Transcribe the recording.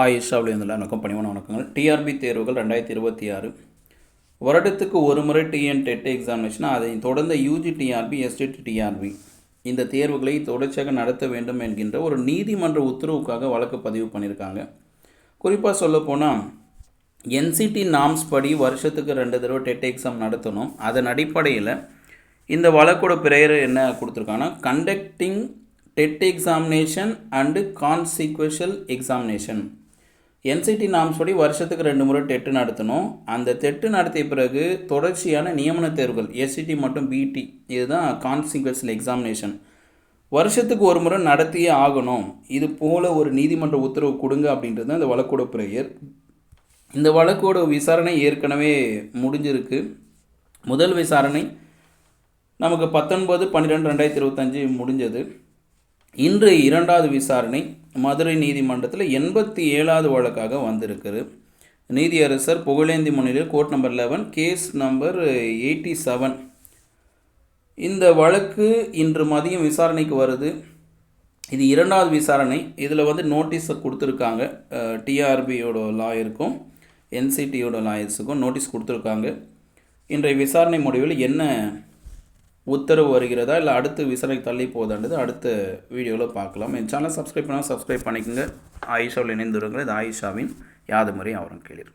ஆயிஷாவில் இருந்துள்ள வணக்கம் பணிவான வணக்கங்கள். டிஆர்பி தேர்வுகள் ரெண்டாயிரத்தி இருபத்தி ஆறு. வருடத்துக்கு ஒரு முறை டிஎன் டெட் எக்ஸாமினேஷன் அதை தொடர்ந்த யூஜி டிஆர்பி எஸ்டிடி டிஆர்பி இந்த தேர்வுகளை தொடர்ச்சியாக நடத்த வேண்டும் என்கின்ற ஒரு நீதிமன்ற உத்தரவுக்காக வழக்கு பதிவு பண்ணியிருக்காங்க. குறிப்பாக சொல்லப்போனால் என்சிடி நாம்ஸ் படி வருஷத்துக்கு ரெண்டு தடவை டெட் எக்ஸாம் நடத்தணும். அதன் அடிப்படையில் இந்த வழக்கோட பிரேயர் என்ன கொடுத்துருக்காங்கன்னா conducting TET examination and consequential examination NCTE norms படி வருஷத்துக்கு ரெண்டு முறை டெட்டு நடத்தணும். அந்த டெட்டு நடத்திய பிறகு தொடர்ச்சியான நியமன தேர்வுகள் எஸ்சிடி மற்றும் பிடி இதுதான் கான்சிக்வன்ஷியல் எக்ஸாமினேஷன் வருஷத்துக்கு ஒரு முறை நடத்தியே ஆகணும். இது போல் ஒரு நீதிமன்ற உத்தரவு கொடுங்க அப்படின்றது தான் இந்த வழக்கோட பிரேயர் இந்த வழக்கோட விசாரணை ஏற்கனவே முடிஞ்சிருக்கு. முதல் விசாரணை நமக்கு பத்தொன்பது பன்னிரெண்டு ரெண்டாயிரத்தி இருபத்தஞ்சு முடிஞ்சது. இன்று இரண்டாவது விசாரணை மதுரை நீதிமன்றத்தில் எண்பத்தி ஏழாவது வழக்காக வந்திருக்குது நீதியரசர் புகழேந்தி முன்னிலையில் court number eleven case number eighty seven இந்த வழக்கு இன்று மதியம் விசாரணைக்கு வருது. இது இரண்டாவது விசாரணை. இதில் வந்து நோட்டீஸை கொடுத்துருக்காங்க. டிஆர்பியோட லாயருக்கும் என்சிடியோட லாயர்ஸுக்கும் நோட்டீஸ் கொடுத்துருக்காங்க. இன்றைய விசாரணை முடிவில் என்ன உத்தரவு வருகிறதா இல்லை அடுத்து விசாரணை தள்ளி போதான்றது அடுத்த வீடியோவில் பார்க்கலாம். என் சேனல் சப்ஸ்கிரைப் பண்ணால் சப்ஸ்கிரைப் பண்ணிக்கோங்க. ஆயிஷாவில் இணைந்துருங்கள். இது ஆயிஷாவின் யாதுமுறை அவரும் கேளீர்